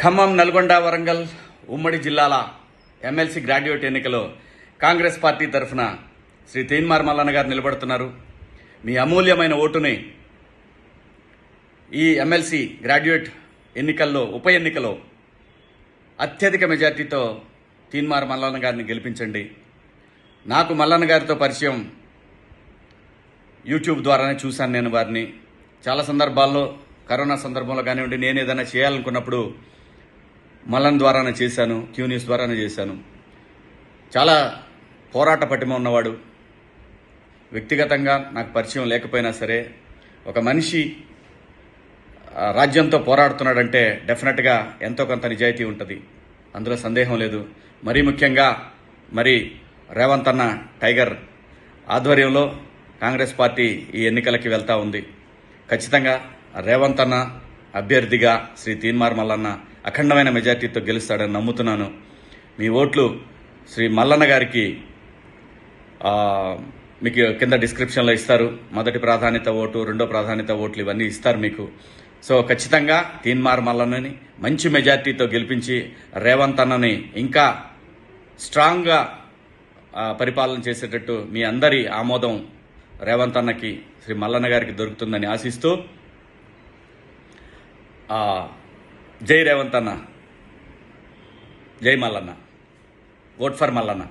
ఖమ్మం నల్గొండ వరంగల్ ఉమ్మడి జిల్లాల MLC graduate ఎన్నికలో కాంగ్రెస్ పార్టీ తరఫున శ్రీ తీన్మార్ మల్లన్న గారు నిలబడుతున్నారు. మీ అమూల్యమైన ఓటుని ఈ ఎమ్మెల్సీ గ్రాడ్యుయేట్ ఎన్నికల్లో ఉప ఎన్నికలో అత్యధిక మెజార్టీతో తీన్మార్ మల్లన్న గారిని గెలిపించండి. నాకు మల్లన్న గారితో పరిచయం యూట్యూబ్ ద్వారానే చూశాను నేను వారిని. చాలా సందర్భాల్లో కరోనా సందర్భంలో కానివ్వండి నేను ఏదైనా చేయాలనుకున్నప్పుడు మలన్ ద్వారానే చేశాను క్యూ న్యూస్ ద్వారానే చేశాను. చాలా పోరాట పటిమ ఉన్నవాడు. వ్యక్తిగతంగా నాకు పరిచయం లేకపోయినా సరే ఒక మనిషి రాజ్యంతో పోరాడుతున్నాడంటే డెఫినెట్గా ఎంతో కొంత నిజాయితీ ఉంటుంది. అందులో సందేహం లేదు. మరీ ముఖ్యంగా మరి రేవంత్ అన్న టైగర్ ఆధ్వర్యంలో కాంగ్రెస్ పార్టీ ఈ ఎన్నికలకి వెళ్తూ ఉంది. ఖచ్చితంగా రేవంత్ అన్న అభ్యర్థిగా శ్రీ తీన్మార్ మల్లన్న అఖండమైన మెజార్టీతో గెలుస్తాడని నమ్ముతున్నాను. మీ ఓట్లు శ్రీ మల్లన్న గారికి మీకు కింద డిస్క్రిప్షన్లో ఇస్తారు. మొదటి ప్రాధాన్యత ఓటు రెండో ప్రాధాన్యత ఓట్లు ఇవన్నీ ఇస్తారు మీకు. సో ఖచ్చితంగా తీన్మార్ మల్లన్నని మంచి మెజార్టీతో గెలిపించి రేవంత్ అన్నని ఇంకా స్ట్రాంగ్గా పరిపాలన చేసేటట్టు మీ అందరి ఆమోదం రేవంత్ అన్నకి శ్రీ మల్లన్న గారికి దొరుకుతుందని ఆశిస్తూ జై రేవంత్ అన్న. జై మల్లన్న. Vote for Mallanna.